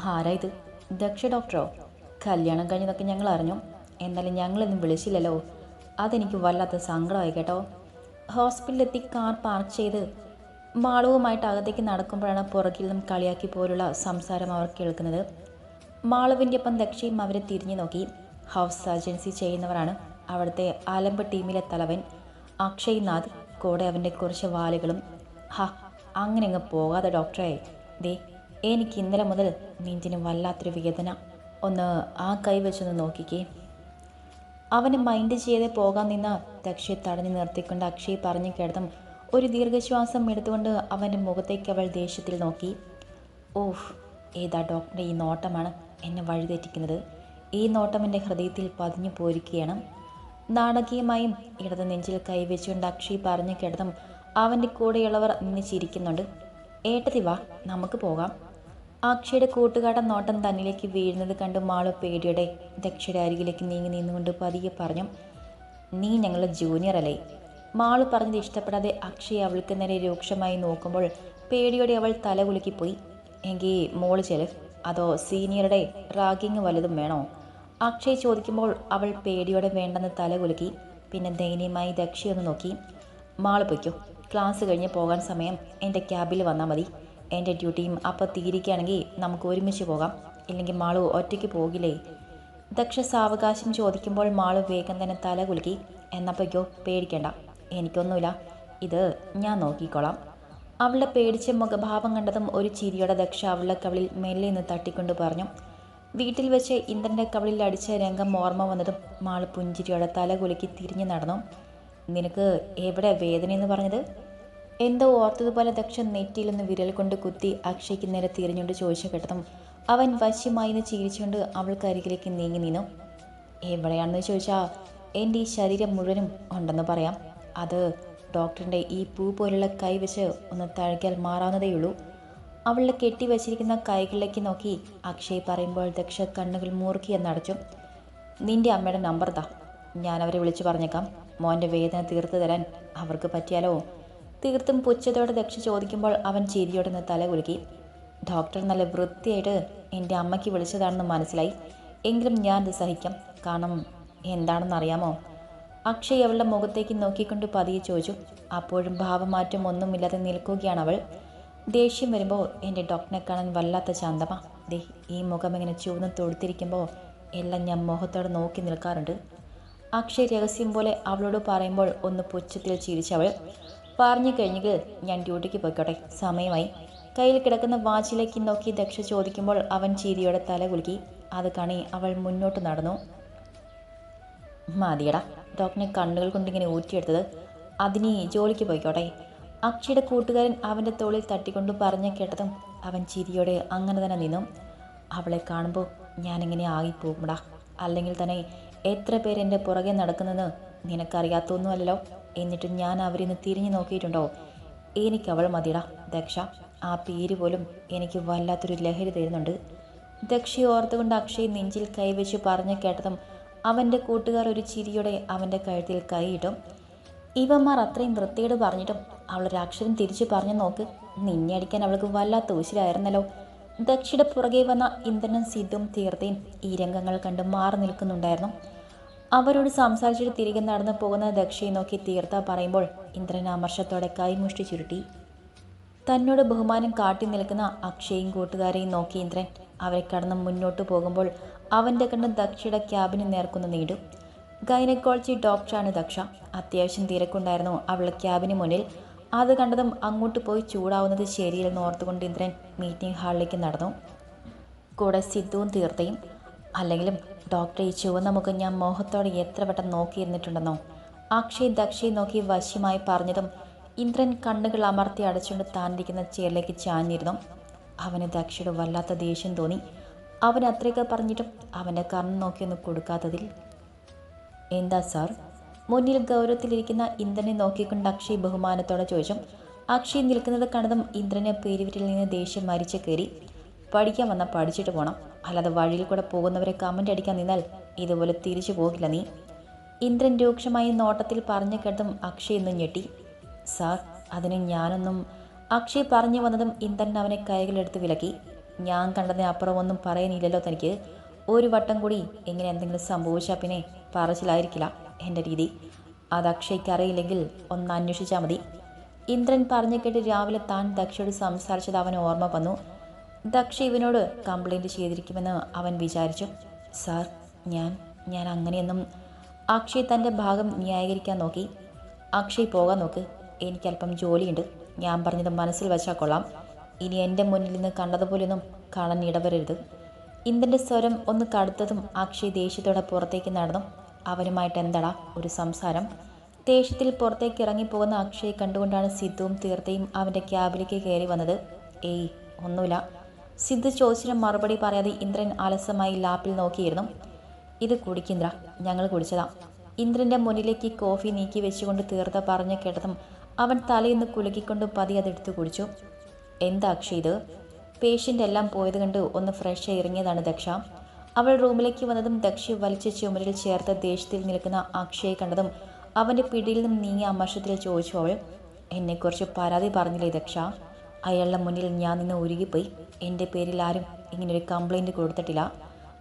ആരാ ഇത്? ദക്ഷ ഡോക്ടറോ? കല്യാണം കഴിഞ്ഞതൊക്കെ ഞങ്ങൾ അറിഞ്ഞു. എന്നാലും ഞങ്ങളൊന്നും വിളിച്ചില്ലല്ലോ. അതെനിക്ക് വല്ലാത്ത സങ്കടമായി കേട്ടോ. ഹോസ്പിറ്റലിലെത്തി കാർ പാർക്ക് ചെയ്ത് മാളവുമായിട്ട് അകത്തേക്ക് നടക്കുമ്പോഴാണ് പുറകിൽ നിന്നും കളിയാക്കി പോലുള്ള സംസാരം അവർ കേൾക്കുന്നത്. മാളവിന്റെ ഒപ്പം ദക്ഷയും അവരെ തിരിഞ്ഞു നോക്കി. ഹൗസ് സർജൻസി ചെയ്യുന്നവരാണ് അവിടുത്തെ ആലമ്പ ടീമിലെ തലവൻ അക്ഷയ് നാഥ്. കൂടെ അവന്റെ കുറച്ച് വാലുകളും. ഹ അങ്ങനെ അങ്ങ് പോകാതെ ഡോക്ടറെ. ദേ എനിക്ക് ഇന്നലെ മുതൽ നെഞ്ചിന് വല്ലാത്തൊരു വേദന. ഒന്ന് ആ കൈ വെച്ചൊന്ന് നോക്കിക്കേ. അവനെ മൈൻഡ് ചെയ്ത് പോകാൻ നിന്ന ദക്ഷയെ തടഞ്ഞു നിർത്തിക്കൊണ്ട് അക്ഷയ് പറഞ്ഞു കേട്ടതും ഒരു ദീർഘശ്വാസം എടുത്തുകൊണ്ട് അവന്റെ മുഖത്തേക്ക് അവൾ ദേഷ്യത്തിൽ നോക്കി. ഓഹ് ഏതാ ഡോക്ടറുടെ ഈ നോട്ടമാണ് എന്നെ വഴിതെറ്റിക്കുന്നത്? ഈ നോട്ടം എന്റെ ഹൃദയത്തിൽ പതിഞ്ഞു പോയിരിക്കുകയാണ്. നാടകീയമായും ഇടത് നെഞ്ചിൽ കൈവച്ചുകൊണ്ട് അക്ഷയ് പറഞ്ഞു കേട്ടതും അവന്റെ കൂടെയുള്ളവർ നിന്ന് ചിരിക്കുന്നുണ്ട്. ഏട്ടതി വാ നമുക്ക് പോകാം. അക്ഷയുടെ കൂട്ടുകാട്ട നോട്ടം തന്നിലേക്ക് വീഴുന്നത് കണ്ട് മാൾ പേടിയുടെ ദക്ഷയുടെ അരികിലേക്ക് നീങ്ങി നിന്നുകൊണ്ട് പതിയെ പറഞ്ഞു നീ ഞങ്ങളുടെ ജൂനിയർ അല്ലേ? മാളു പറഞ്ഞത് ഇഷ്ടപ്പെടാതെ അക്ഷയ അവൾക്ക് നേരെ രൂക്ഷമായി നോക്കുമ്പോൾ പേടിയോടെ അവൾ തല കുലുക്കിപ്പോയി. എങ്കിൽ മോൾ ചെൽ അതോ സീനിയറുടെ റാഗിങ് വലുതും വേണോ? അക്ഷയ് ചോദിക്കുമ്പോൾ അവൾ പേടിയോടെ വേണ്ടെന്ന് തല കുലുക്കി പിന്നെ ദയനീയമായി ദക്ഷയൊന്ന് നോക്കി. മാൾ പൊയ്ക്കോ ക്ലാസ് കഴിഞ്ഞ് പോകാൻ സമയം എന്റെ ക്യാബിൽ വന്നാൽ മതി. എന്റെ ഡ്യൂട്ടിയും അപ്പോൾ തീരുകയാണെങ്കിൽ നമുക്ക് ഒരുമിച്ച് പോകാം. ഇല്ലെങ്കിൽ മാളു ഒറ്റയ്ക്ക് പോകില്ലേ? ദക്ഷ സാവകാശം ചോദിക്കുമ്പോൾ മാളു വേഗം തന്നെ തല കുലുക്കി. എന്നപ്പോയ്ക്കോ പേടിക്കണ്ട. എനിക്കൊന്നുമില്ല. ഇത് ഞാൻ നോക്കിക്കോളാം. അവളെ പേടിച്ച മുഖഭാവം കണ്ടതും ഒരു ചിരിയോടെ ദക്ഷ അവളുടെ കവളിൽ മെല്ലെ നിന്ന് തട്ടിക്കൊണ്ട് പറഞ്ഞു. വീട്ടിൽ വെച്ച് ഇന്ദ്രന്റെ കവളിൽ അടിച്ച രംഗം ഓർമ്മ വന്നതും മാൾ പുഞ്ചിരിയോടെ തല കുലുക്കി തിരിഞ്ഞു നടന്നു. നിനക്ക് എവിടെ വേദനയെന്ന് പറഞ്ഞത്? എന്തോ ഓർത്തതുപോലെ ദക്ഷ നെറ്റിയിലൊന്ന് വിരൽ കൊണ്ട് കുത്തി അക്ഷയ്ക്ക് നേരെ തിരിഞ്ഞുകൊണ്ട് ചോദിച്ച കേട്ടതും അവൻ വശ്യമായി നിന്ന് ചിരിച്ചുകൊണ്ട് അവൾക്കരികിലേക്ക് നീങ്ങി നിന്നു. എവിടെയാണെന്ന് ചോദിച്ചാൽ എന്റെ ഈ ശരീരം മുഴുവനും ഉണ്ടെന്ന് പറയാം. അത് ഡോക്ടറിന്റെ ഈ പൂ പോലുള്ള കൈ വെച്ച് ഒന്ന് തഴുകിയാൽ മാറാവുന്നതേയുള്ളൂ അവളുടെ കെട്ടിവച്ചിരിക്കുന്ന കൈകളിലേക്ക് നോക്കി അക്ഷയ് പറയുമ്പോൾ ദക്ഷ കണ്ണുകൾ മൂർക്കി എന്നടച്ചു നിന്റെ അമ്മയുടെ നമ്പർ താ. ഞാൻ അവരെ വിളിച്ചു പറഞ്ഞേക്കാം. മോന്റെ വേദന തീർത്തു തരാൻ അവർക്ക് പറ്റിയാലോ? തീർത്തും പുച്ഛത്തോടെ ദക്ഷ ചോദിക്കുമ്പോൾ അവൻ ചിരിയോടെ നിന്ന് തല കുലുക്കി ഡോക്ടർ നല്ല വൃത്തിയായിട്ട് എന്റെ അമ്മയ്ക്ക് വിളിച്ചതാണെന്ന് മനസ്സിലായി. എങ്കിലും ഞാൻ അത് സഹിക്കാം കാരണം എന്താണെന്ന് അറിയാമോ അക്ഷയ് അവളുടെ മുഖത്തേക്ക് നോക്കിക്കൊണ്ട് പതിയെ ചോദിച്ചു. അപ്പോഴും ഭാവമാറ്റം ഒന്നുമില്ലാതെ നിൽക്കുകയാണ് അവൾ. ദേഷ്യം വരുമ്പോൾ എന്റെ ഡോക്ടറിനെ കാണാൻ വല്ലാത്ത ശാന്തമാ. ദേ ഈ മുഖം ഇങ്ങനെ ചുവന്ന് തൊടുത്തിരിക്കുമ്പോൾ എല്ലാം ഞാൻ മുഖത്തോടെ നോക്കി നിൽക്കാറുണ്ട്. അക്ഷയ് രഹസ്യം പോലെ അവളോട് പറയുമ്പോൾ ഒന്ന് പുച്ഛത്തിൽ ചിരിച്ചവൾ. പറഞ്ഞു കഴിഞ്ഞെങ്കിൽ ഞാൻ ഡ്യൂട്ടിക്ക് പോയിക്കോട്ടെ. സമയമായി. കയ്യിൽ കിടക്കുന്ന വാച്ചിലേക്ക് നോക്കി ദക്ഷ ചോദിക്കുമ്പോൾ അവൻ ചീരിയുടെ തല കുലുക്കി. അത് കണി അവൾ മുന്നോട്ട് നടന്നു. മതിയടാ. ഡോക്ടറിനെ കണ്ണുകൾ കൊണ്ടിങ്ങനെ ഊറ്റിയെടുത്തത്. അതിനി ജോലിക്ക് പോയിക്കോട്ടെ. അക്ഷയുടെ കൂട്ടുകാരൻ അവന്റെ തോളിൽ തട്ടിക്കൊണ്ട് പറഞ്ഞ കേട്ടതും അവൻ ചിരിയോടെ അങ്ങനെ തന്നെ നിന്നു. അവളെ കാണുമ്പോൾ ഞാനിങ്ങനെ ആകിപ്പോകുമടാ അല്ലെങ്കിൽ തന്നെ എത്ര പേരെന്റെ പുറകെ നടക്കുന്നത് നിനക്കറിയാത്തൊന്നുമല്ലല്ലോ. എന്നിട്ട് ഞാൻ അവരിൽ നിന്ന് തിരിഞ്ഞു നോക്കിയിട്ടുണ്ടോ? എനിക്ക് അവൾ മതിടാ ദക്ഷ. ആ പേര് പോലും എനിക്ക് വല്ലാത്തൊരു ലഹരി തരുന്നുണ്ട്. ദക്ഷയെ ഓർത്തുകൊണ്ട് അക്ഷയ് നെഞ്ചിൽ കൈവച്ച് പറഞ്ഞു കേട്ടതും അവന്റെ കൂട്ടുകാർ ഒരു ചിരിയോടെ അവന്റെ കഴുത്തിൽ കൈയിട്ടും ഇവന്മാർ അത്രയും വൃത്തിയോട് പറഞ്ഞിട്ടും അവൾ അക്ഷരം തിരിച്ചു പറഞ്ഞു നോക്ക് നിന്നെ അടിക്കാൻ അവൾക്ക് വല്ലാത്ത ഉശിലായിരുന്നല്ലോ ദക്ഷിയുടെ പുറകെ വന്ന ഇന്ദ്രനും സിദ്ധും തീർത്തയും ഈ രംഗങ്ങൾ കണ്ട് മാറി നിൽക്കുന്നുണ്ടായിരുന്നു. അവരോട് സംസാരിച്ചിട്ട് തിരികെ നടന്നു പോകുന്ന ദക്ഷയെ നോക്കി തീർത്ത പറയുമ്പോൾ ഇന്ദ്രൻ അമർഷത്തോടെ കൈമുഷ്ടി ചുരുട്ടി. തന്നോട് ബഹുമാനം കാട്ടി നിൽക്കുന്ന അക്ഷയും കൂട്ടുകാരെയും നോക്കി ഇന്ദ്രൻ അവരെ കടന്ന് മുന്നോട്ട് പോകുമ്പോൾ അവന്റെ കണ്ണ് ദക്ഷയുടെ ക്യാബിന് നേർക്കുന്ന നീടും. ഗൈനക്കോളജി ഡോക്ടറാണ് ദക്ഷ. അത്യാവശ്യം തിരക്കുണ്ടായിരുന്നു അവളുടെ ക്യാബിന് മുന്നിൽ. അത് കണ്ടതും അങ്ങോട്ട് പോയി ചൂടാവുന്നത് ശരിയില്ലെന്ന് ഓർത്തുകൊണ്ട് ഇന്ദ്രൻ മീറ്റിംഗ് ഹാളിലേക്ക് നടന്നു. കൂടെ സിദ്ധുവും തീർത്തയും അല്ലെങ്കിലും ഡോക്ടർ ഈ ചുവന്ന മുഖം ഞാൻ മോഹത്തോടെ എത്ര വട്ടം നോക്കിയിരുന്നിട്ടുണ്ടെന്നോ? അക്ഷയ് ദക്ഷയെ നോക്കി വശ്യമായി പറഞ്ഞതും ഇന്ദ്രൻ കണ്ണുകൾ അമർത്തി അടച്ചുകൊണ്ട് താനിരിക്കുന്ന ചെയറിലേക്ക് ചാഞ്ഞിരുന്നു. അവന് ദക്ഷയുടെ വല്ലാത്ത ദേഷ്യം തോന്നി. അവൻ അത്രയൊക്കെ പറഞ്ഞിട്ടും അവന്റെ കണ്ണ് നോക്കിയൊന്ന് കൊടുക്കാത്തതിൽ. എന്താ സാർ? മുന്നിൽ ഗൗരവത്തിലിരിക്കുന്ന ഇന്ദ്രനെ നോക്കിക്കൊണ്ട് അക്ഷയ് ബഹുമാനത്തോടെ ചോദിച്ചു. അക്ഷയ് നിൽക്കുന്നത് കണ്ടതും ഇന്ദ്രനെ പേരുവിരിൽ നിന്ന് ദേഷ്യം മരിച്ചു കയറി. പഠിക്കാൻ വന്നാൽ പഠിച്ചിട്ട് പോകണം അല്ലാതെ വഴിയിൽ കൂടെ പോകുന്നവരെ കമന്റ് അടിക്കാൻ നിന്നാൽ ഇതുപോലെ തിരിച്ചു പോകില്ല നീ. ഇന്ദ്രൻ രൂക്ഷമായി നോട്ടത്തിൽ പറഞ്ഞു കേട്ടതും അക്ഷയ് ഇന്ന് ഞെട്ടി. സാർ അതിന് ഞാനൊന്നും അക്ഷയ് പറഞ്ഞു വന്നതും ഇന്ദ്രൻ അവനെ കൈകളെടുത്ത് വിലക്കി. ഞാൻ കണ്ടതിന് അപ്പുറം ഒന്നും പറയുന്നില്ലല്ലോ തനിക്ക്. ഒരു വട്ടം കൂടി ഇങ്ങനെ എന്തെങ്കിലും സംഭവിച്ചാൽ പിന്നെ പറച്ചിലായിരിക്കില്ല എന്റെ രീതി. അത് അക്ഷയ്ക്ക് അറിയില്ലെങ്കിൽ ഒന്ന് അന്വേഷിച്ചാൽ മതി. ഇന്ദ്രൻ പറഞ്ഞു കേട്ട് രാവിലെ താൻ ദക്ഷയോട് സംസാരിച്ചത് അവന് ഓർമ്മ വന്നു. ദക്ഷ ഇവനോട് കംപ്ലൈന്റ് ചെയ്തിരിക്കുമെന്ന് അവൻ വിചാരിച്ചു. സാർ ഞാൻ ഞാൻ അങ്ങനെയൊന്നും അക്ഷയ് തന്റെ ഭാഗം ന്യായീകരിക്കാൻ നോക്കി. അക്ഷയ് പോകാൻ നോക്ക്. എനിക്കല്പം ജോലിയുണ്ട്. ഞാൻ പറഞ്ഞത് മനസ്സിൽ വച്ചാൽ കൊള്ളാം. ഇനി എന്റെ മുന്നിൽ നിന്ന് കണ്ടതുപോലെയൊന്നും കാണാൻ ഇടവരരുത്. ഇന്ദ്രന്റെ സ്വരം ഒന്ന് കടുത്തതും അക്ഷയ് ദേഷ്യത്തോടെ പുറത്തേക്ക് നടന്നു. അവനുമായിട്ട് എന്താടാ ഒരു സംസാരം? ദേഷ്യത്തിൽ പുറത്തേക്ക് ഇറങ്ങിപ്പോകുന്ന അക്ഷയെ കണ്ടുകൊണ്ടാണ് സിദ്ധുവും തീർത്തയും അവന്റെ ക്യാബിലേക്ക് കയറി വന്നത്. ഏയ് ഒന്നുമില്ല. സിദ്ധു ചോദിച്ചിന് മറുപടി പറയാതെ ഇന്ദ്രൻ അലസമായി ലാപ്പിൽ നോക്കിയിരുന്നു. ഇത് കുടിക്കിന്ദ്ര ഞങ്ങൾ കുടിച്ചതാ. ഇന്ദ്രന്റെ മുന്നിലേക്ക് കോഫി നീക്കി വെച്ചുകൊണ്ട് തീർത്ത പറഞ്ഞു കേട്ടതും അവൻ തലയൊന്ന് കുലുക്കിക്കൊണ്ട് പതി അതെടുത്ത് കുടിച്ചു. എന്താ അക്ഷയ് ഇത്? പേഷ്യന്റ് എല്ലാം പോയത് കണ്ട് ഒന്ന് ഫ്രഷ് ഇറങ്ങിയതാണ് ദക്ഷ. അവൾ റൂമിലേക്ക് വന്നതും ദക്ഷ വലിച്ച ചുമരിൽ ചേർത്ത് ദേഷ്യത്തിൽ നിൽക്കുന്ന അക്ഷയെ കണ്ടതും അവന്റെ പിടിയിൽ നിന്നും നീങ്ങിയ അമർഷത്തിൽ ചോദിച്ചു അവൾ എന്നെക്കുറിച്ച് പരാതി പറഞ്ഞില്ലേ ദക്ഷ? അയാളുടെ മുന്നിൽ ഞാൻ നിന്ന് ഉരുകിപ്പോയി. എന്റെ പേരിൽ ആരും ഇങ്ങനൊരു കംപ്ലൈന്റ് കൊടുത്തിട്ടില്ല.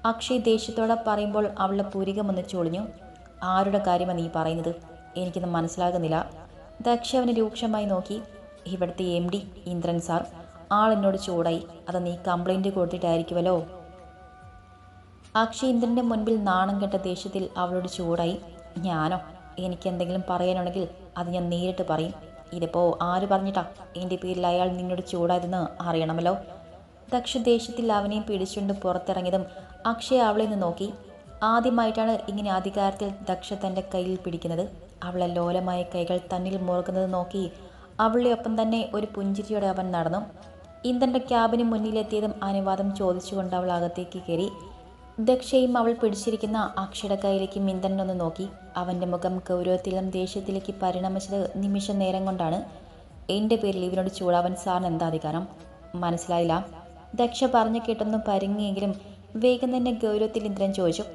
അക്ഷയ് ദേഷ്യത്തോടെ പറയുമ്പോൾ അവളുടെ പുരികമൊന്ന് ചൊളിഞ്ഞു. ആരുടെ കാര്യമാണ് നീ പറയുന്നത്? എനിക്കൊന്നും മനസ്സിലാകുന്നില്ല. ദക്ഷ അവനെ രൂക്ഷമായി നോക്കി. ഇവിടുത്തെ എം ഡി ഇന്ദ്രൻ സാർ ആൾ എന്നോട് ചൂടായി. അത് നീ കംപ്ലൈന്റ് കൊടുത്തിട്ടായിരിക്കുമല്ലോ. അക്ഷയ് ഇന്ദ്രന്റെ മുൻപിൽ നാണം കെട്ട ദേഷ്യത്തിൽ അവളോട് ചൂടായി. ഞാനോ? എനിക്ക് എന്തെങ്കിലും പറയാനുണ്ടെങ്കിൽ അത് ഞാൻ നേരിട്ട് പറയും. ഇതിപ്പോൾ ആര് പറഞ്ഞിട്ടാ എന്റെ പേരിൽ അയാൾ നിന്നോട് ചൂടായതെന്ന് അറിയണമല്ലോ? ദക്ഷ ദേഷ്യത്തിൽ അവനെയും പിടിച്ചുകൊണ്ട് പുറത്തിറങ്ങിയതും അക്ഷയ അവളെ നിന്ന് നോക്കി. ആദ്യമായിട്ടാണ് ഇങ്ങനെ അധികാരത്തിൽ ദക്ഷ തന്റെ കയ്യിൽ പിടിക്കുന്നത്. അവളെ ലോലമായ കൈകൾ തന്നിൽ മുറുകുന്നത് നോക്കി അവളുടെ ഒപ്പം തന്നെ ഒരു പുഞ്ചിരിയോടെ അവൻ നടന്നു. ഇന്ദ്രന്റെ ക്യാബിന് മുന്നിലെത്തിയതും അനുവാദം ചോദിച്ചുകൊണ്ട് അവൾ അകത്തേക്ക് കയറി. ദക്ഷയും അവൾ പിടിച്ചിരിക്കുന്ന അക്ഷരക്കൈയിലേക്ക് മിന്തനൊന്ന് നോക്കി. അവന്റെ മുഖം ഗൗരവത്തിലും ദേഷ്യത്തിലേക്ക് പരിണമിച്ചത് നിമിഷ നേരം കൊണ്ടാണ് എന്റെ പേരിൽ ഇവനോട് ചൂടാവൻ സാറിന് എന്താ അധികാരം? മനസ്സിലായില്ല. ദക്ഷ പറഞ്ഞു കേട്ടൊന്നും പരിങ്ങിയെങ്കിലും വേഗം തന്നെ ഗൗരവത്തിൽ ഇന്ദ്രൻ ചോദിച്ചു.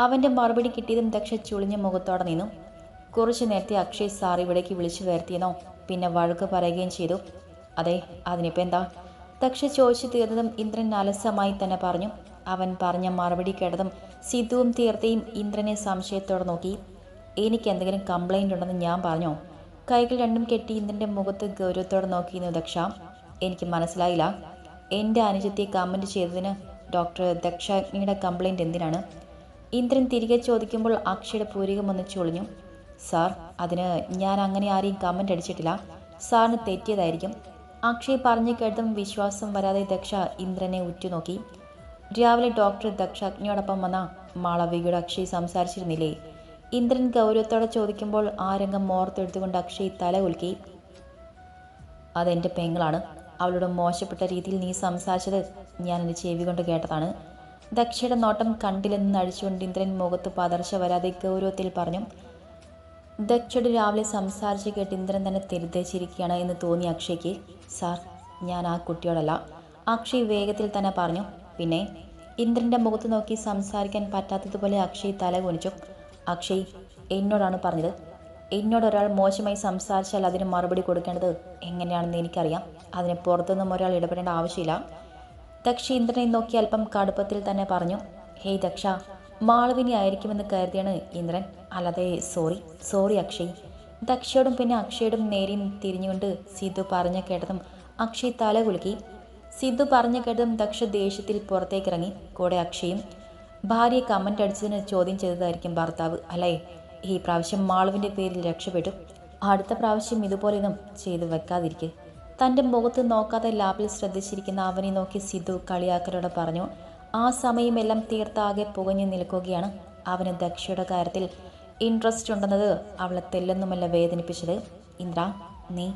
അവന്റെ മറുപടി കിട്ടിയതും ദക്ഷ ചുളിഞ്ഞ മുഖത്തോടെ നിന്നു. കുറച്ചു നേരത്തെ അക്ഷയ് സാർ ഇവിടേക്ക് വിളിച്ചു വരുത്തിയെന്നോ പിന്നെ വഴക്ക് പറയുകയും ചെയ്തു. അതെ അതിനിപ്പോൾ എന്താ? ദക്ഷ ചോദിച്ചു തീർന്നതും ഇന്ദ്രൻ അലസമായി തന്നെ പറഞ്ഞു. അവൻ പറഞ്ഞ മറുപടി കേട്ടതും സിദ്ധുവും തീർത്തയും ഇന്ദ്രനെ സംശയത്തോടെ നോക്കി. എനിക്ക് എന്തെങ്കിലും കംപ്ലൈന്റ് ഉണ്ടെന്ന് ഞാൻ പറഞ്ഞോ? കൈകൾ രണ്ടും കെട്ടി ഇന്ദ്രന്റെ മുഖത്ത് ഗൗരവത്തോടെ നോക്കിയിരുന്നു ദക്ഷ. എനിക്ക് മനസ്സിലായില്ല. എന്റെ അനുജത്തെ കമന്റ് ചെയ്തതിന് ഡോക്ടർ ദക്ഷാഗ്നിയുടെ കംപ്ലൈന്റ് എന്തിനാണ്? ഇന്ദ്രൻ തിരികെ ചോദിക്കുമ്പോൾ അക്ഷയുടെ പൂരികം ഒന്ന് ചൊളിഞ്ഞു. സാർ അതിന് ഞാൻ അങ്ങനെ ആരെയും കമന്റ് അടിച്ചിട്ടില്ല. സാറിന് തെറ്റിയതായിരിക്കും. അക്ഷയ് പറഞ്ഞു കേട്ടതും വിശ്വാസം വരാതെ ദക്ഷ ഇന്ദ്രനെ ഉറ്റുനോക്കി. രാവിലെ ഡോക്ടർ ദക്ഷാജ്ഞയോടൊപ്പം വന്ന മാളവികയുടെ അക്ഷയ് സംസാരിച്ചിരുന്നില്ലേ? ഇന്ദ്രൻ ഗൗരവത്തോടെ ചോദിക്കുമ്പോൾ ആ രംഗം മോർത്തെടുത്തുകൊണ്ട് അക്ഷയ് തല ഉൽക്കി അതെന്റെ പെങ്ങളാണ്. അവളോട് മോശപ്പെട്ട രീതിയിൽ നീ സംസാരിച്ചത് ഞാൻ എന്റെ ചെവി കൊണ്ട് കേട്ടതാണ്. ദക്ഷയുടെ നോട്ടം കണ്ടില്ലെന്ന് അഴിച്ചുകൊണ്ട് ഇന്ദ്രൻ മുഖത്ത് പതർച്ച വരാതെ ഗൗരവത്തിൽ പറഞ്ഞു ദക്ഷയുടെ രാവിലെ സംസാരിച്ച് കേട്ട് ഇന്ദ്രൻ തന്നെ തിരുത്തേച്ചിരിക്കുകയാണ് എന്ന് തോന്നി അക്ഷയ്ക്ക്. സാർ ഞാൻ ആ കുട്ടിയോടല്ല. അക്ഷയ് വേഗത്തിൽ തന്നെ പറഞ്ഞു പിന്നെ ഇന്ദ്രന്റെ മുഖത്ത് നോക്കി സംസാരിക്കാൻ പറ്റാത്തതുപോലെ അക്ഷയ് തല കുനിച്ചു. അക്ഷയ് എന്നോടാണ് പറഞ്ഞത്? എന്നോട് ഒരാൾ മോശമായി സംസാരിച്ചാൽ അതിന് മറുപടി കൊടുക്കേണ്ടത് എങ്ങനെയാണെന്ന് എനിക്കറിയാം. അതിന് പുറത്തുനിന്നും ഒരാൾ ഇടപെടേണ്ട ആവശ്യമില്ല. ദക്ഷ ഇന്ദ്രനെ നോക്കി അല്പം കടുപ്പത്തിൽ തന്നെ പറഞ്ഞു ഹേയ് ദക്ഷ മാളവിനി ആയിരിക്കുമെന്ന് കരുതിയാണ് ഇന്ദ്രൻ. അല്ലാതെ സോറി സോറി അക്ഷയ്. ദക്ഷയോടും പിന്നെ അക്ഷയോടും നേരെയും തിരിഞ്ഞുകൊണ്ട് സിദ്ധു പറഞ്ഞു കേട്ടതും അക്ഷയ് തല കുലുക്കി. സിദ്ധു പറഞ്ഞു കേട്ടതും ദക്ഷ ദേഷ്യത്തിൽ പുറത്തേക്കിറങ്ങി. കൂടെ അക്ഷയും ഭാര്യയെ കമന്റ് അടിച്ചതിന് ചോദ്യം ചെയ്തതായിരിക്കും ഭർത്താവ് അല്ലേ? ഈ പ്രാവശ്യം മാളുവിന്റെ പേരിൽ രക്ഷപ്പെട്ടു. അടുത്ത പ്രാവശ്യം ഇതുപോലെയൊന്നും ചെയ്തു വെക്കാതിരിക്കെ. തന്റെ മുഖത്ത് നോക്കാതെ ലാബിൽ ശ്രദ്ധിച്ചിരിക്കുന്ന അവനെ നോക്കി സിദ്ധു കളിയാക്കലോടെ പറഞ്ഞു ആ സമയമെല്ലാം തീർത്താകെ പുകഞ്ഞു നിൽക്കുകയാണ്. അവന് ദക്ഷയുടെ കാര്യത്തിൽ ഇൻട്രസ്റ്റ് ഉണ്ടെന്നത് അവളെ തെല്ലൊന്നുമല്ല വേദനിപ്പിച്ചത്. ഇന്ദ്ര നീ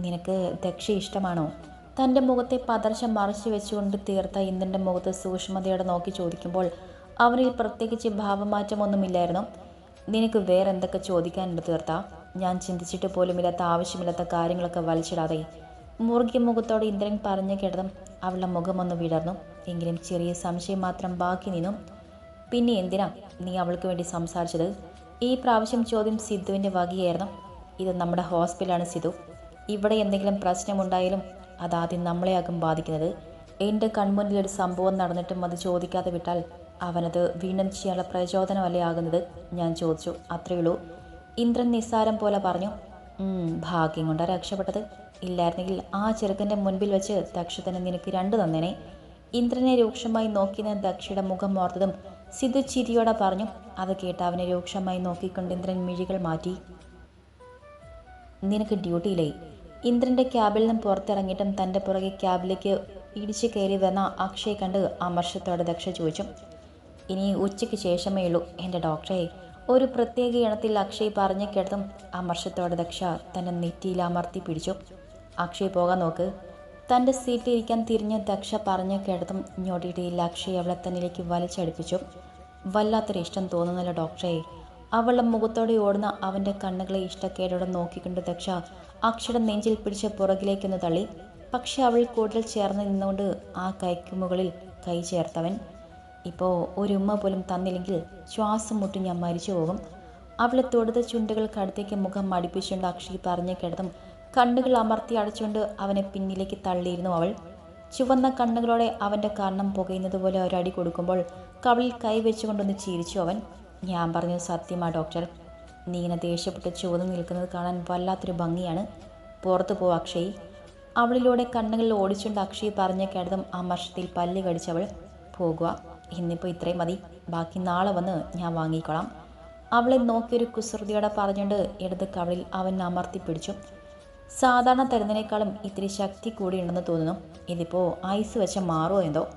നിനക്ക് ദക്ഷ ഇഷ്ടമാണോ? തന്റെ മുഖത്തെ പദർശം മറച്ചു വെച്ചുകൊണ്ട് തീർത്ത ഇന്ദ്രന്റെ മുഖത്ത് സൂക്ഷ്മതയോടെ നോക്കി ചോദിക്കുമ്പോൾ അവനിൽ പ്രത്യേകിച്ച് ഭാവമാറ്റമൊന്നുമില്ലായിരുന്നു. നിനക്ക് വേറെ എന്തൊക്കെ ചോദിക്കാനുണ്ട് തീർത്ത? ഞാൻ ചിന്തിച്ചിട്ട് പോലുമില്ലാത്ത ആവശ്യമില്ലാത്ത കാര്യങ്ങളൊക്കെ വലിച്ചിടാതെ. മുറുകിയ മുഖത്തോടെ ഇന്ദ്രൻ പറഞ്ഞു കേട്ടതും അവളുടെ മുഖമൊന്ന് വിടർന്നു. എങ്കിലും ചെറിയ സംശയം മാത്രം ബാക്കി നിന്നു. പിന്നെ എന്തിനാ നീ അവൾക്ക് വേണ്ടി സംസാരിച്ചത്? ഈ പ്രാവശ്യം ചോദ്യം സിദ്ധുവിന്റെ വകയായിരുന്നു. ഇത് നമ്മുടെ ഹോസ്പിറ്റലാണ് സിദ്ധു. ഇവിടെ എന്തെങ്കിലും പ്രശ്നമുണ്ടായാലും അതാദ്യം നമ്മളെയാകും ബാധിക്കുന്നത്. എന്റെ കൺമുന്നിൽ ഒരു സംഭവം നടന്നിട്ടും അത് ചോദിക്കാതെ വിട്ടാൽ അവനത് വീണ്ടും ചെയ്യാനുള്ള പ്രചോദനമല്ലേ ആകുന്നത്? ഞാൻ ചോദിച്ചു. അത്രയുള്ളൂ ഇന്ദ്രൻ നിസ്സാരം പോലെ പറഞ്ഞു ഭാഗ്യം കൊണ്ടാ രക്ഷപ്പെട്ടത്. ഇല്ലായിരുന്നെങ്കിൽ ആ ചെറുക്കന്റെ മുൻപിൽ വെച്ച് ദക്ഷ തന്നെ നിനക്ക് രണ്ട് തന്നേനെ. ഇന്ദ്രനെ രൂക്ഷമായി നോക്കി ഞാൻ ദക്ഷയുടെ മുഖം ഓർത്തതും സിദ്ധു ചിരിയോടെ പറഞ്ഞു അത് കേട്ട് അവനെ രൂക്ഷമായി നോക്കിക്കൊണ്ട് ഇന്ദ്രൻ മിഴികൾ മാറ്റി. നിനക്ക് ഡ്യൂട്ടിയില്ലേ? ഇന്ദ്രന്റെ ക്യാബിൽ നിന്നും പുറത്തിറങ്ങിയിട്ടും തന്റെ പുറകെ ക്യാബിലേക്ക് ഇടിച്ചു കയറി വന്ന അക്ഷയെ കണ്ട് അമർഷത്തോടെ ദക്ഷ ചോദിച്ചു ഇനി ഉച്ചയ്ക്ക് ശേഷമേ ഉള്ളൂ എന്റെ ഡോക്ടറെ. ഒരു പ്രത്യേക ഇണത്തിൽ അക്ഷയ് പറഞ്ഞു കേട്ടതും അമർഷത്തോടെ ദക്ഷ തന്റെ നെറ്റിയിൽ അമർത്തി പിടിച്ചു. അക്ഷയ് പോകാൻ നോക്ക്. തന്റെ സീറ്റിൽ ഇരിക്കാൻ തിരിഞ്ഞ ദക്ഷ പറഞ്ഞു കേട്ടതും ഞൊടിയിടയിൽ അക്ഷയ് അവളെ തന്നിലേക്ക് വലിച്ചടുപ്പിച്ചു. വല്ലാത്തൊരു ഇഷ്ടം തോന്നുന്നില്ല ഡോക്ടറെ. അവളുടെ മുഖത്തോടെ ഓടുന്ന അവന്റെ കണ്ണുകളെ ഇഷ്ടക്കേടോടെ നോക്കിക്കൊണ്ട് ദക്ഷ അക്ഷരം നെഞ്ചിൽ പിടിച്ച പുറകിലേക്കൊന്ന് തള്ളി. പക്ഷെ അവൾ കൂടുതൽ ചേർന്ന് നിന്നുകൊണ്ട് ആ കൈക്ക് മുകളിൽ കൈ ചേർത്തവൻ ഇപ്പോൾ ഒരു ഉമ്മ പോലും തന്നില്ലെങ്കിൽ ശ്വാസം മുട്ടി ഞാൻ മരിച്ചു പോകും അവളെ തൊടുത്ത ചുണ്ടുകൾക്കടുത്തേക്ക് മുഖം മടിപ്പിച്ചുകൊണ്ട് അക്ഷി പറഞ്ഞു കിടന്നും കണ്ണുകൾ അമർത്തി അടച്ചുകൊണ്ട് അവനെ പിന്നിലേക്ക് തള്ളിയിരുന്നു അവൾ. ചുവന്ന കണ്ണുകളോടെ അവന്റെ കർണം പുകയുന്നത് പോലെ ഒരടി കൊടുക്കുമ്പോൾ കവിളിൽ കൈവെച്ചുകൊണ്ടൊന്ന് ചിരിച്ചു അവൻ. ഞാൻ പറഞ്ഞത് സത്യമാ ഡോക്ടർ. നീ ഇങ്ങനെ ദേഷ്യപ്പെട്ട് ചുവന്ന് നിൽക്കുന്നത് കാണാൻ വല്ലാത്തൊരു ഭംഗിയാണ്. പുറത്തു പോ അക്ഷയ്. അവളിലൂടെ കണ്ണുകളിൽ ഓടിച്ചുകൊണ്ട് അക്ഷയ് പറഞ്ഞ കേട്ടതും മർഷത്തിൽ പല്ല് കടിച്ചവൾ പോകുക. ഇന്നിപ്പോൾ ഇത്രയും മതി. ബാക്കി നാളെ വന്ന് ഞാൻ വാങ്ങിക്കോളാം. അവളെ നോക്കിയൊരു കുസൃതിയോടെ പറഞ്ഞുകൊണ്ട് ഇടത് കവളിൽ അവൻ അമർത്തി പിടിച്ചു. സാധാരണ തരുന്നതിനേക്കാളും ഇത്തിരി ശക്തി കൂടിയുണ്ടെന്ന് തോന്നുന്നു. ഇതിപ്പോൾ ഐസ് വെച്ച മാറുമോ എന്തോ?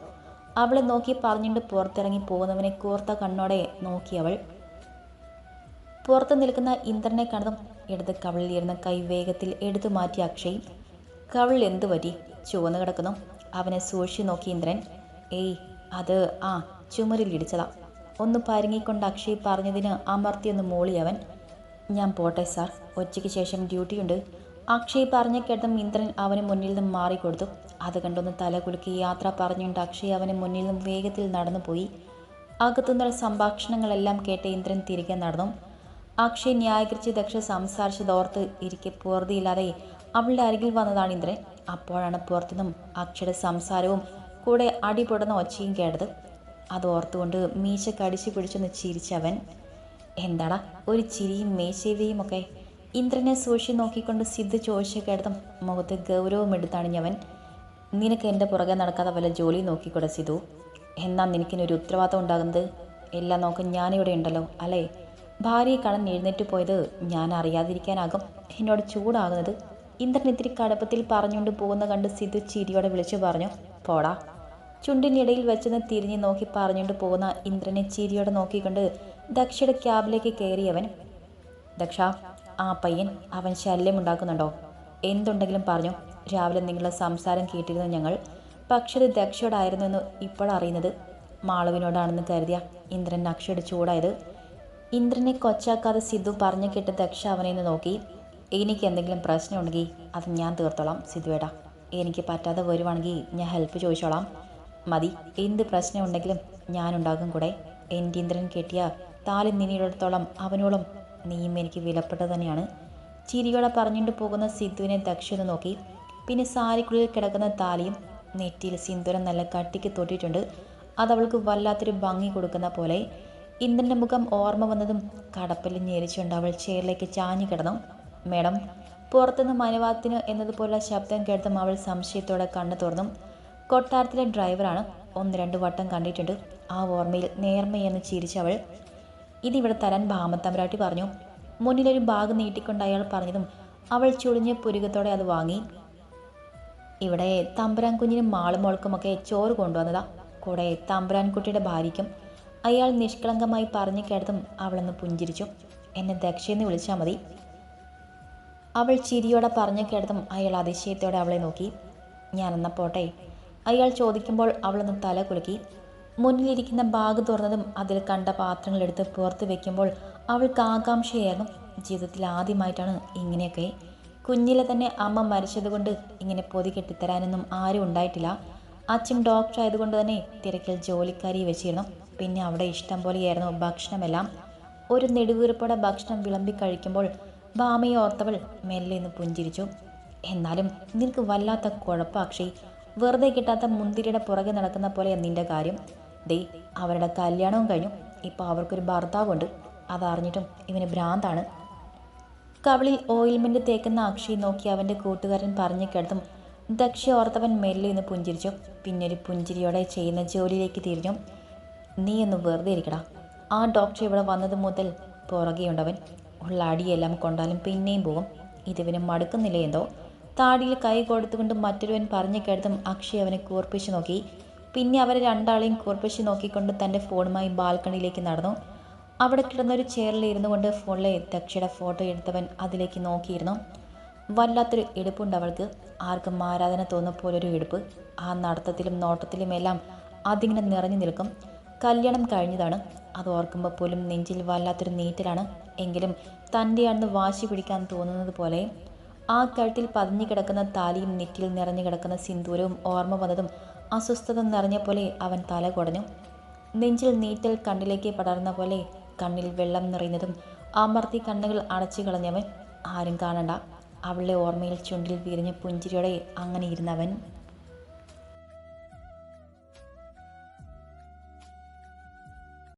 അവളെ നോക്കി പറഞ്ഞുകൊണ്ട് പുറത്തിറങ്ങി പോകുന്നവനെ കൂർത്ത കണ്ണോടെ നോക്കി അവൾ. പുറത്ത് നിൽക്കുന്ന ഇന്ദ്രനെ കണ്ടതും ഇടത് കവിളിലിരുന്ന കൈ വേഗത്തിൽ എടുത്തു മാറ്റി അക്ഷയ്. കവിളിൽ എന്തു പറ്റി? ചുവന്നു കിടക്കുന്നു. അവനെ സൂക്ഷി നോക്കി ഇന്ദ്രൻ. ഏയ് അത് ആ ചുമരിൽ ഇടിച്ചതാ. ഒന്ന് പരുങ്ങിക്കൊണ്ട് അക്ഷയ് പറഞ്ഞതിന് അമർത്തിയൊന്ന് മൂളി അവൻ ഞാൻ പോട്ടെ സാർ ഉച്ചയ്ക്ക് ശേഷം ഡ്യൂട്ടിയുണ്ട്. അക്ഷയ് പറഞ്ഞ കേട്ടതും ഇന്ദ്രൻ അവന് മുന്നിൽ നിന്നും മാറിക്കൊടുത്തു. അത് കണ്ടൊന്ന് തല കുലുക്കി യാത്ര പറഞ്ഞുകൊണ്ട് അക്ഷയ് അവന് മുന്നിൽ നിന്നും വേഗത്തിൽ നടന്നുപോയി. അകത്തുനിന്നുള്ള സംഭാഷണങ്ങളെല്ലാം കേട്ട് ഇന്ദ്രൻ തിരികെ നടന്നു. അക്ഷയ് ന്യായീകരിച്ച് ദക്ഷ സംസാരിച്ചതോർത്ത് ഇരിക്കെ പൂർത്തിയില്ലാതെ അവളുടെ അരികിൽ വന്നതാണ് ഇന്ദ്രൻ. അപ്പോഴാണ് പുറത്തുനിന്നും അക്ഷയുടെ സംസാരവും കൂടെ അടിപൊടുന്ന ഒച്ചയും കേട്ടത്. അത് ഓർത്തുകൊണ്ട് മീശ കടിച്ചു പിടിച്ചൊന്ന് ചിരിച്ചവൻ എന്താടാ ഒരു ചിരിയും മേശേവിയും ഒക്കെ ഇന്ദ്രനെ സൂക്ഷിച്ച് നോക്കിക്കൊണ്ട് സിദ്ധ ചോദിച്ച കേട്ടതും മുഖത്ത് ഗൗരവം എടുത്തണിഞ്ഞവൻ നിനക്ക് എന്റെ പുറകെ നടക്കാതെ വല്ല ജോലി നോക്കിക്കൂടെ സിധു എന്നാ നിനക്കിനൊരു ഉത്തരവാദിത്തം ഉണ്ടാകുന്നത്? എല്ലാം നോക്ക് ഞാനിവിടെ ഉണ്ടല്ലോ അല്ലേ? ഭാര്യയെ കാണാൻ എഴുന്നേറ്റ് പോയത് ഞാൻ അറിയാതിരിക്കാനാകും. എന്നോട് ചൂടാകുന്നത്. ഇന്ദ്രൻ ഇത്തിരി കടപ്പത്തിൽ പറഞ്ഞുകൊണ്ട് പോകുന്ന കണ്ട് സിധു ചിരിയോടെ വിളിച്ചു പറഞ്ഞു പോടാ. ചുണ്ടിനിടയിൽ വെച്ചെന്ന് തിരിഞ്ഞു നോക്കി പറഞ്ഞുകൊണ്ട് പോകുന്ന ഇന്ദ്രനെ ചിരിയോടെ നോക്കിക്കൊണ്ട് ദക്ഷയുടെ ക്യാബിലേക്ക് കയറിയവൻ ദക്ഷ ആ പയ്യൻ അവൻ ശല്യമുണ്ടാക്കുന്നുണ്ടോ? എന്തുണ്ടെങ്കിലും പറഞ്ഞു. രാവിലെ നിങ്ങളുടെ സംസാരം കേട്ടിരുന്നു ഞങ്ങൾ. പക്ഷെ അത് ദക്ഷയോടായിരുന്നു എന്ന് ഇപ്പോഴറിയുന്നത് മാളുവിനോടാണെന്ന് കരുതിയ ഇന്ദ്രൻ അക്ഷയുടെ ചൂടായത്. ഇന്ദ്രനെ കൊച്ചാക്കാതെ സിദ്ധു പറഞ്ഞു കേട്ട് ദക്ഷ അവനെ നിന്ന് നോക്കി. എനിക്ക് എന്തെങ്കിലും പ്രശ്നമുണ്ടെങ്കിൽ അത് ഞാൻ തീർത്തോളാം സിദ്ധുവേടാ എനിക്ക് പറ്റാതെ വരുവാണെങ്കിൽ ഞാൻ ഹെൽപ്പ് ചോദിച്ചോളാം. മതി എന്ത് പ്രശ്നമുണ്ടെങ്കിലും ഞാനുണ്ടാകും കൂടെ. എന്റെ ഇന്ദ്രൻ കെട്ടിയ താലി നിന്നിടത്തോളം അവനോളം നീയും എനിക്ക് വിലപ്പെട്ടത് തന്നെയാണ്. ചിരിയോടെ പറഞ്ഞുകൊണ്ട് പോകുന്ന സിദ്ധുവിനെ ദക്ഷിണ നോക്കി. പിന്നെ സാരിക്കുള്ളിൽ കിടക്കുന്ന താലിയും നെറ്റിയിൽ സിന്ദൂരം നല്ല കട്ടിക്ക് തൊട്ടിട്ടുണ്ട്. അതവൾക്ക് വല്ലാത്തൊരു ഭംഗി കൊടുക്കുന്ന പോലെ. ഇന്ദ്രന്റെ മുഖം ഓർമ്മ വന്നതും കടപ്പലിൽ ഞെരിച്ചുകൊണ്ട് അവൾ ചെയറിലേക്ക് ചാഞ്ഞു കിടന്നു. മേഡം പുറത്തുനിന്ന് മനുവാത്തിന് എന്നതുപോലുള്ള ശബ്ദം കേട്ടതും അവൾ സംശയത്തോടെ കണ്ണു തുറന്നു. കൊട്ടാരത്തിലെ ഡ്രൈവറാണ് ഒന്ന് രണ്ട് വട്ടം കണ്ടിട്ടുണ്ട്. ആ ഓർമ്മയിൽ നേർമയെന്ന് ചിരിച്ചവൾ ഇതിവിടെ തരാൻ ഭാമത്തമ്പരാട്ടി പറഞ്ഞു. മുന്നിലൊരു ബാഗ് നീട്ടിക്കൊണ്ട് അയാൾ പറഞ്ഞതും അവൾ ചുളിഞ്ഞ പുരുകത്തോടെ അത് വാങ്ങി. ഇവിടെ തമ്പുരാൻ കുഞ്ഞിനും മാളുമോൾക്കുമൊക്കെ ചോറ് കൊണ്ടുവന്നതാ. കൂടെ തമ്പുരാൻകുട്ടിയുടെ ഭാര്യയ്ക്കും അയാൾ നിഷ്കളങ്കമായി പറഞ്ഞു കേട്ടതും അവളൊന്ന് പുഞ്ചിരിച്ചു. എന്നെ ദക്ഷയെന്ന് വിളിച്ചാൽ മതി. അവൾ ചിരിയോടെ പറഞ്ഞു കേട്ടതും അയാൾ അതിശയത്തോടെ അവളെ നോക്കി. ഞാനെന്നാ പോട്ടെ. അയാൾ ചോദിക്കുമ്പോൾ അവളൊന്ന് തല കുലുക്കി. മുന്നിലിരിക്കുന്ന ബാഗ് തുറന്നതും അതിൽ കണ്ട പാത്രങ്ങളെടുത്ത് പുറത്ത് വെക്കുമ്പോൾ അവൾക്ക് ആകാംക്ഷയായിരുന്നു. ജീവിതത്തിൽ ആദ്യമായിട്ടാണ് ഇങ്ങനെയൊക്കെ. കുഞ്ഞിലെ തന്നെ അമ്മ മരിച്ചതുകൊണ്ട് ഇങ്ങനെ പൊതി കെട്ടിത്തരാനൊന്നും ആരും ഉണ്ടായിട്ടില്ല. അച്ഛൻ ഡോക്ടർ ആയതുകൊണ്ട് തന്നെ തിരക്കിൽ ജോലിക്കാരി വെച്ചിരുന്നു. പിന്നെ അവിടെ ഇഷ്ടം പോലെയായിരുന്നു ഭക്ഷണമെല്ലാം. ഒരു നെടുവീർപ്പോടെ ഭക്ഷണം വിളമ്പി കഴിക്കുമ്പോൾ ഭാമയെ ഓർത്തവൾ മെല്ലെ ഒന്ന് പുഞ്ചിരിച്ചു. എന്നാലും നിനക്ക് വല്ലാത്ത കുഴപ്പാക്ഷി വെറുതെ കിട്ടാത്ത മുന്തിരിയുടെ പുറകെ നടക്കുന്ന പോലെ നിന്റെ കാര്യം. ദേ അവരുടെ കല്യാണവും കഴിഞ്ഞു. ഇപ്പോൾ അവർക്കൊരു ഭർത്താവുണ്ട്. അതറിഞ്ഞിട്ടും ഇവന് ഭ്രാന്താണ്. കവളിൽ ഓയിൽമെന്റ് തേക്കുന്ന അക്ഷി നോക്കി അവന്റെ കൂട്ടുകാരൻ പറഞ്ഞു കേട്ടതും ദക്ഷി ഓർത്തവൻ മെല്ലെ നിന്ന് പുഞ്ചിരിച്ചു. പിന്നെ ഒരു പുഞ്ചിരിയോടെ ചെയ്യുന്ന ജോലിയിലേക്ക് തിരിഞ്ഞു. നീ ഒന്ന് വെറുതെ ഇരിക്കടാ. ആ ഡോക്ടർ ഇവിടെ വന്നത് മുതൽ പുറകെയുണ്ടവൻ. ഉള്ള അടിയെല്ലാം കൊണ്ടാലും പിന്നെയും പോകും. ഇതിവന് മടുക്കുന്നില്ല എന്തോ? താടിയിൽ കൈ കൊടുത്തുകൊണ്ട് മറ്റൊരുവൻ പറഞ്ഞു കേട്ടതും അക്ഷയ് അവനെ കൂർപ്പിച്ചു നോക്കി. പിന്നെ അവർ രണ്ടാളെയും കൂർപ്പിച്ച് നോക്കിക്കൊണ്ട് തന്റെ ഫോണുമായി ബാൽക്കണിയിലേക്ക് നടന്നു. അവിടെ കിടന്നൊരു ചെയറിൽ ഇരുന്നു കൊണ്ട് ഫോണിലെ ദക്ഷയുടെ ഫോട്ടോ എടുത്തവൻ അതിലേക്ക് നോക്കിയിരുന്നു. വല്ലാത്തൊരു എടുപ്പുണ്ട് അവൾക്ക്. ആർക്കും ആരാധന തോന്നുന്ന പോലൊരു എടുപ്പ്. ആ നടത്തത്തിലും നോട്ടത്തിലും എല്ലാം അതിങ്ങനെ നിറഞ്ഞു നിൽക്കും. കല്യാണം കഴിഞ്ഞതാണ്. അത് ഓർക്കുമ്പോൾ പോലും നെഞ്ചിൽ വല്ലാത്തൊരു നീറ്റലാണ്. എങ്കിലും തന്റെയാണെന്ന് വാശി പിടിക്കാൻ തോന്നുന്നത് പോലെ ആ കഴുത്തിൽ പതിഞ്ഞു കിടക്കുന്ന താലിയും നെറ്റിൽ നിറഞ്ഞു കിടക്കുന്ന സിന്ദൂരവും ഓർമ്മ വന്നതും അസ്വസ്ഥത നിറഞ്ഞ പോലെ അവൻ തല കുടഞ്ഞു. നെഞ്ചിൽ നീറ്റൽ കണ്ണിലേക്ക് പടർന്ന പോലെ കണ്ണിൽ വെള്ളം നിറയുന്നതും അമർത്തി കണ്ണുകൾ അടച്ചു കളഞ്ഞവൻ ആരും കാണണ്ട. അവളുടെ ഓർമ്മയിൽ ചുണ്ടിൽ വിരിഞ്ഞ പുഞ്ചിരിയോടെ അങ്ങനെ ഇരുന്നവൻ